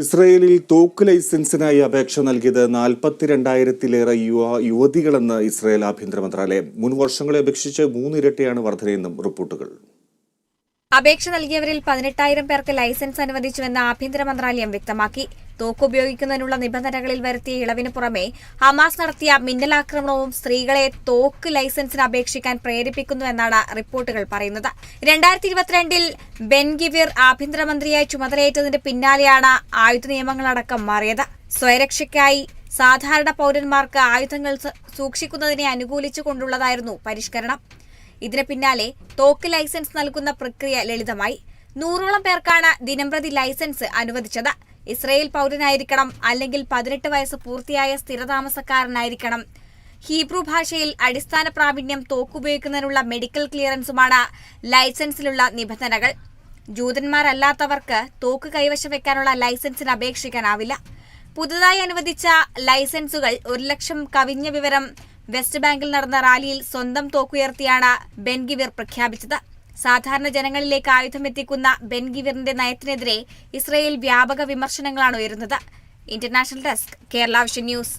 ഇസ്രയേലിൽ തോക്ക് ലൈസൻസിനായി അപേക്ഷ നൽകിയത് നാൽപ്പത്തിരണ്ടായിരത്തിലേറെ യുവ യുവതികളെന്ന് ഇസ്രയേൽ ആഭ്യന്തര മന്ത്രാലയം. മുൻ വർഷങ്ങളെ അപേക്ഷിച്ച് മൂന്നിരട്ടിയാണ് വർധനയെന്നും റിപ്പോർട്ടുകൾ. അപേക്ഷ നൽകിയവരിൽ പതിനെട്ടായിരം പേർക്ക് ലൈസൻസ് അനുവദിച്ചുവെന്ന് ആഭ്യന്തര മന്ത്രാലയം വ്യക്തമാക്കി. തോക്കുപയോഗിക്കുന്നതിനുള്ള നിബന്ധനകളിൽ വരുത്തിയ ഇളവിന് പുറമെ ഹമാസ് നടത്തിയ മിന്നലാക്രമണവും സ്ത്രീകളെ തോക്ക് ലൈസൻസിന് അപേക്ഷിക്കാൻ പ്രേരിപ്പിക്കുന്നുവെന്നാണ് റിപ്പോർട്ടുകൾ പറയുന്നത്. രണ്ടായിരത്തി ഇരുപത്തിരണ്ടിൽ ബെൻഗിവിർ ആഭ്യന്തരമന്ത്രിയായി ചുമതലയേറ്റതിന് പിന്നാലെയാണ് ആയുധ നിയമങ്ങളടക്കം മാറിയത്. സ്വയരക്ഷയ്ക്കായി സാധാരണ പൌരന്മാർക്ക് ആയുധങ്ങൾ സൂക്ഷിക്കുന്നതിനെ അനുകൂലിച്ചുകൊണ്ടുള്ളതായിരുന്നു പരിഷ്കരണം. ഇതിന് പിന്നാലെ തോക്ക് ലൈസൻസ് നൽകുന്ന പ്രക്രിയ ലളിതമായി. നൂറോളം പേർക്കാണ് ദിനംപ്രതി ലൈസൻസ് അനുവദിച്ചത്. ഇസ്രയേൽ പൗരനായിരിക്കണം അല്ലെങ്കിൽ പതിനെട്ട് വയസ്സ് പൂർത്തിയായ സ്ഥിരതാമസക്കാരനായിരിക്കണം. ഹീബ്രു ഭാഷയിൽ അടിസ്ഥാന പ്രാവീണ്യം തോക്കുപയോഗിക്കുന്നതിനുള്ള മെഡിക്കൽ ക്ലിയറൻസുമാണ് ലൈസൻസിലുള്ള നിബന്ധനകൾ. ജൂതന്മാരല്ലാത്തവർക്ക് തോക്ക് കൈവശം വെക്കാനുള്ള ലൈസൻസിന് അപേക്ഷിക്കാനാവില്ല. പുതുതായി അനുവദിച്ച ലൈസൻസുകൾ ഒരു ലക്ഷം കവിഞ്ഞ വിവരം വെസ്റ്റ് ബാങ്കിൽ നടന്ന റാലിയിൽ സ്വന്തം തോക്കുയർത്തിയാണ് ബെൻഗിവിർ പ്രഖ്യാപിച്ചത്. സാധാരണ ജനങ്ങളിലേക്ക് ആയുധം എത്തിക്കുന്ന ബെൻഗിവിറിന്റെ നയത്തിനെതിരെ ഇസ്രയേൽ വ്യാപക വിമർശനങ്ങളാണ് ഉയരുന്നത്. International desk Kerala vision news.